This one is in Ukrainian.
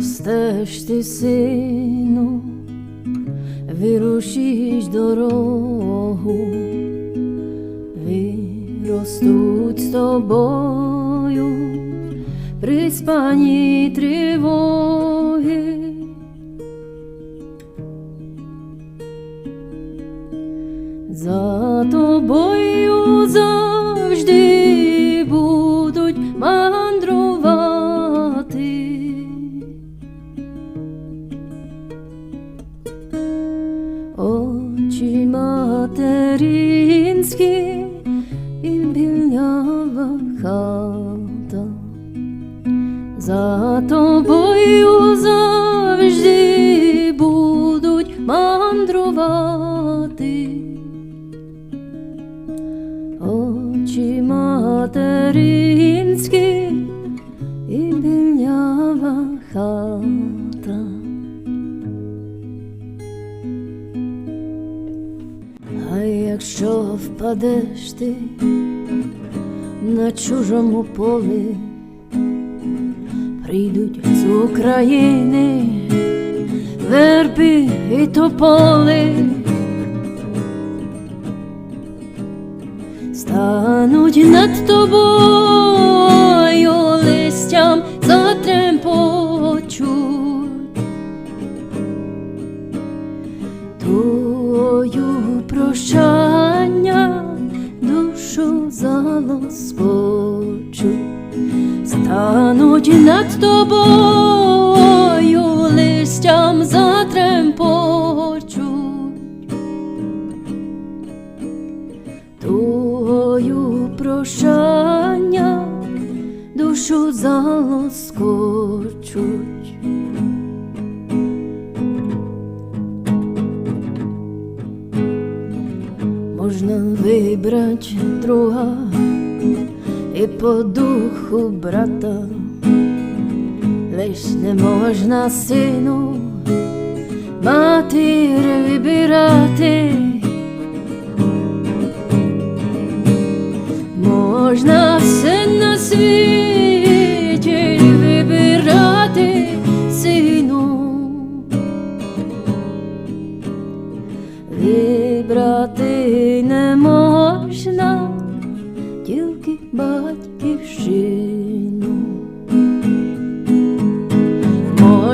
ж ти, сину, вирушиш дорогу, виростуть з тобою приспані тривоги. За тобою завжди Очі материнські і білява хата. За тобою завжди будуть мандрувати. Очі материнські якщо впадеш ти на чужому полі, прийдуть з України верби і тополи. стануть над тобою листям затремпочуть. Тою тобою листям затремпочуть. Тою прощання душу залоскочуть. Можна вибрать друга і по духу брата, лиш не можна сину матір вибирати. Можна все на світі вибирати сину, вибрати не можна тільки батьківщину.